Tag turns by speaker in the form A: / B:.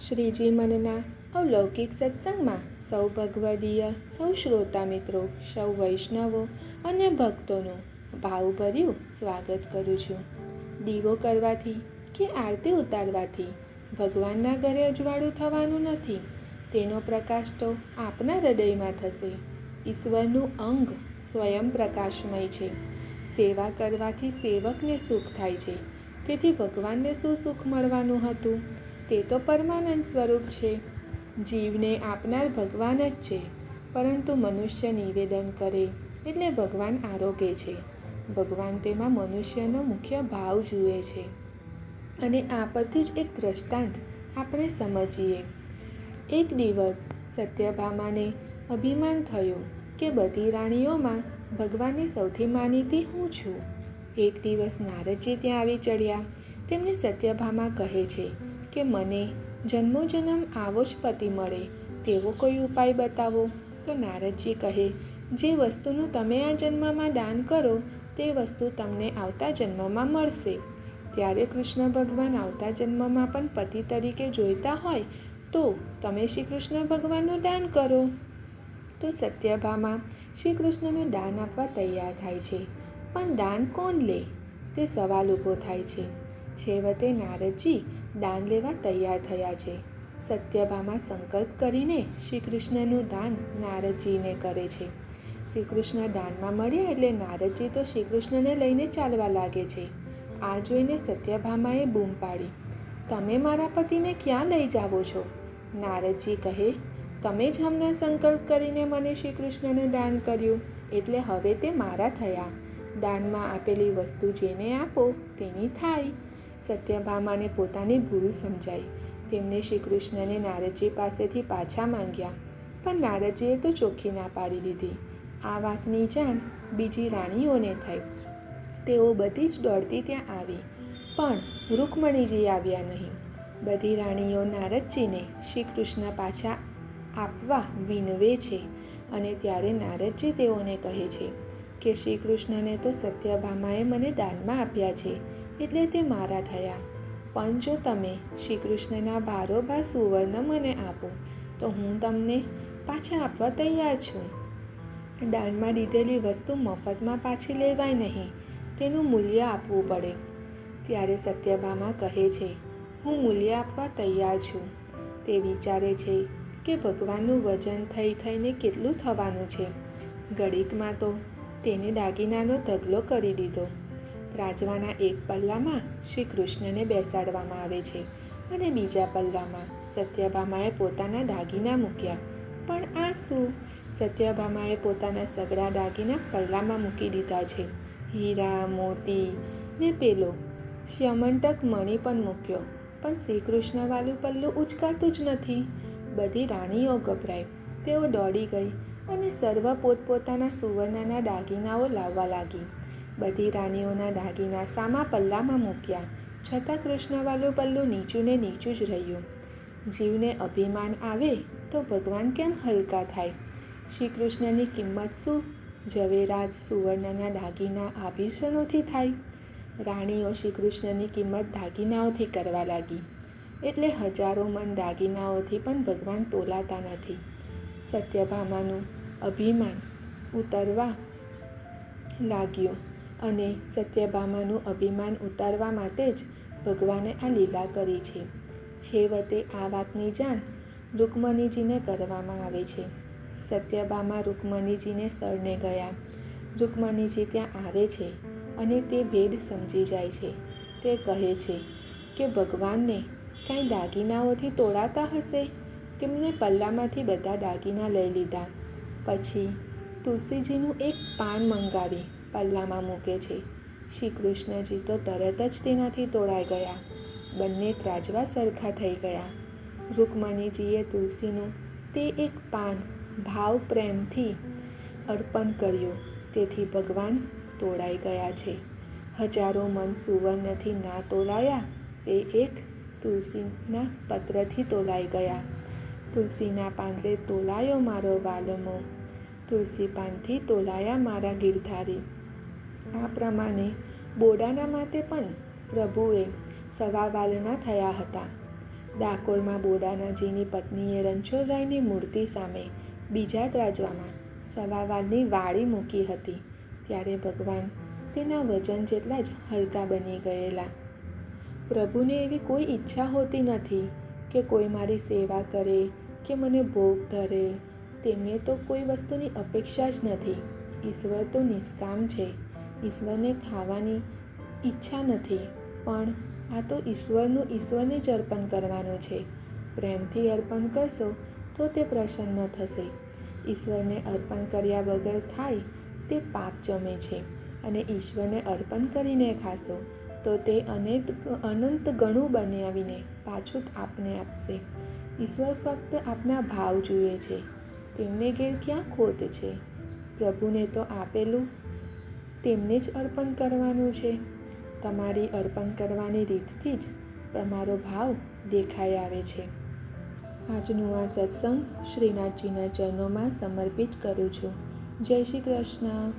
A: શ્રીજી મનના અવલૌકિક સત્સંગમાં સૌ ભગવદીય, સૌ શ્રોતા મિત્રો, સૌ વૈષ્ણવો અને ભક્તોનું ભાવભર્યું સ્વાગત કરું છું. દીવો કરવાથી કે આરતી ઉતારવાથી ભગવાનના ઘરે અજવાળું થવાનું નથી. તેનો પ્રકાશ તો આપના હૃદયમાં થશે. ઈશ્વરનું અંગ સ્વયં પ્રકાશમય છે. સેવા કરવાથી સેવકને સુખ થાય છે. તેથી ભગવાનને શું સુખ મળવાનું હતું? તે તો પરમાનંદ સ્વરૂપ છે. જીવને આપનાર ભગવાન જ છે, પરંતુ મનુષ્ય નિવેદન કરે એટલે ભગવાન આરોગે છે. ભગવાન તેમાં મનુષ્યનો મુખ્ય ભાવ જુએ છે. અને આ પરથી જ એક દ્રષ્ટાંત આપણે સમજીએ. એક દિવસ સત્યભામાને અભિમાન થયું કે બધી રાણીઓમાં ભગવાનની સૌથી માનીતી હું છું. એક દિવસ નારદજી ત્યાં આવી ચડ્યા. તેમને સત્યભામા કહે છે કે મને જન્મોજન્મ આવો જ પતિ મળે, તેવો કોઈ ઉપાય બતાવો? તો નારદજી કહે, જે વસ્તુનું તમે આ જન્મમાં દાન કરો, તે વસ્તુ તમને આવતા જન્મમાં મળશે. ત્યારે કૃષ્ણ ભગવાન આવતા જન્મમાં પણ પતિ તરીકે જોઈતા હોય, તો તમે શ્રી કૃષ્ણ ભગવાનનું દાન કરો. તો સત્યભામા શ્રી કૃષ્ણનું દાન આપવા તૈયાર થાય છે. પણ દાન કોણ લે? તે સવાલ ઊભો થાય છે. છેવટે નારદજી દાન લેવા તૈયાર થયા છે. સત્યભામા સંકલ્પ કરીને શ્રી કૃષ્ણનું દાન નારદજીને કરે છે. શ્રી કૃષ્ણ દાનમાં મળ્યા એટલે નારદજી તો શ્રી કૃષ્ણને લઈને ચાલવા લાગે છે. આ જોઈને સત્યભામાએ બૂમ પાડી. તમે મારા પતિને ક્યાં લઈ જાવો છો? નારદજી કહે, તમે જ હમણાં સંકલ્પ કરીને મને શ્રી કૃષ્ણનું દાન કર્યું, એટલે હવે તે મારા થયા. દાનમાં આપેલી વસ્તુ જેને આપો તેની થાય. સત્યભામાને પોતાની ભૂલ સમજાઈ. તેમને શ્રી કૃષ્ણને નારદજી પાસેથી પાછા માંગ્યા, પણ નારદજીએ તો ચોખ્ખી ના પાડી દીધી. આ વાતની જાણ બીજી રાણીઓને થઈ. તેઓ બધી જ દોડતી ત્યાં આવી, પણ રૂકમણીજી આવ્યા નહીં. બધી રાણીઓ નારદજીને શ્રી કૃષ્ણ પાછા આપવા વિનવે છે અને ત્યારે નારદજી તેઓને કહે છે કે શ્રી કૃષ્ણને તો સત્યભામાએ મને દાનમાં આપ્યા છે. એટલે તે મારા થયા. પણ જો તમે શ્રી કૃષ્ણના બારોબાર સુવર્ણ મને આપો, તો હું તમને પાછા આપવા તૈયાર છું. દાનમાં દીધેલી વસ્તુ મફતમાં પાછી લેવાય નહીં, તેનું મૂલ્ય આપવું પડે. ત્યારે સત્યભામા કહે છે, હું મૂલ્ય આપવા તૈયાર છું. તે વિચારે છે કે ભગવાનનું વજન થઈ થઈને કેટલું થવાનું છે. ઘડીકમાં તો તેને દાગીનાનો ઢગલો કરી દીધો. રાજવાના એક પલ્લામાં શ્રી કૃષ્ણને બેસાડવામાં આવે છે અને બીજા પલ્લામાં સત્યભામાએ પોતાના દાગીના મૂક્યા. પણ આ શું? સત્યભામાએ પોતાના સગડા દાગીના પલ્લામાં મૂકી દીધા છે. હીરા, મોતી ને પેલો શ્યમંટક મણી પણ મૂક્યો. પણ શ્રી કૃષ્ણવાળું પલ્લું ઉચકાતું જ નથી. બધી રાણીઓ ગભરાઈ. તેઓ દોડી ગઈ અને સર્વ પોતપોતાના સુવર્ણના દાગીનાઓ લાવવા લાગી. બધી રાણીઓના દાગીના સામા પલ્લામાં મૂક્યા. છતાં કૃષ્ણવાલું પલ્લું નીચું ને નીચું જ રહ્યું. જીવને અભિમાન આવે તો ભગવાન કેમ હલકા થાય? શ્રી કૃષ્ણની કિંમત શું? ઝવેરાત સુવર્ણના દાગીના આભૂષણોથી થાય? રાણીઓ શ્રી કૃષ્ણની કિંમત દાગીનાઓથી કરવા લાગી. એટલે હજારો મન દાગીનાઓથી પણ ભગવાન તોલાતા નથી. સત્યભામાનું અભિમાન ઉતરવા લાગ્યું. અને સત્યભામાનું અભિમાન ઉતારવા માટે જ ભગવાને આ લીલા કરી છે. છેવટે આ વાતની જાણ રૂકમણીજીને કરવામાં આવે છે. સત્યભામા રૂકમણીજીને શરણે ગયા. રૂકમણીજી ત્યાં આવે છે અને તે ભેદ સમજી જાય છે. તે કહે છે કે ભગવાનને કાંઈ દાગીનાઓથી તોડાતા હશે? તેમણે પલ્લામાંથી બધા દાગીના લઈ લીધા. પછી તુલસીજીનું એક પાન મંગાવી. પલ્લામાં મૂકે છે. શ્રી કૃષ્ણજી તો તરત જ તેનાથી તોડાઈ ગયા. બંને ત્રાજવા સરખા થઈ ગયા. રૂકમણીજીએ તુલસીનું તે એક પાન ભાવ પ્રેમથી અર્પણ કર્યું. તેથી ભગવાન તોડાઈ ગયા છે. હજારો મન સુવર્ણથી ના તોલાયા તે એક તુલસીના પત્રથી તોલાઈ ગયા. તુલસીના પાંદડે તોલાયો મારો વાલમો. તુલસી પાનથી તોલાયા મારા ગિરધારી. આ પ્રમાણે બોડાના માટે પણ પ્રભુએ સવાવાલના થયા હતા. ડાકોરમાં બોડાનાજીની પત્નીએ રણછોડરાયની મૂર્તિ સામે બીજા ત્રાજવામાં સવાવારની વાળી મૂકી હતી, ત્યારે ભગવાન તેના વજન જેટલા જ હલકા બની ગયેલા. પ્રભુને એવી કોઈ ઈચ્છા હોતી નથી કે કોઈ મારી સેવા કરે, કે મને ભોગ ધરે. તેમને તો કોઈ વસ્તુની અપેક્ષા જ નથી. ઈશ્વર તો નિષ્કામ છે. ઈશ્વરને ખાવાની ઈચ્છા નથી, પણ આ તો ઈશ્વરનું ઈશ્વરને જ અર્પણ કરવાનું છે. પ્રેમથી અર્પણ કરશો તો તે પ્રસન્ન થશે. ઈશ્વરને અર્પણ કર્યા વગર થાય તે પાપ જમે છે અને ઈશ્વરને અર્પણ કરીને ખાશો તો તે અનેક અનંત ગણું બનાવીને પાછું આપને આપશે. ઈશ્વર ફક્ત આપના ભાવ જુએ છે, તેમને ઘેર ક્યાં ખોટ છે? પ્રભુને તો આપેલું તેમને જ અર્પણ કરવાનું છે. તમારી અર્પણ કરવાની રીતથી જ તમારો ભાવ દેખાઈ આવે છે. આજનું આ સત્સંગ શ્રીનાથજીના ચરણોમાં સમર્પિત કરું છું. જય શ્રી કૃષ્ણ.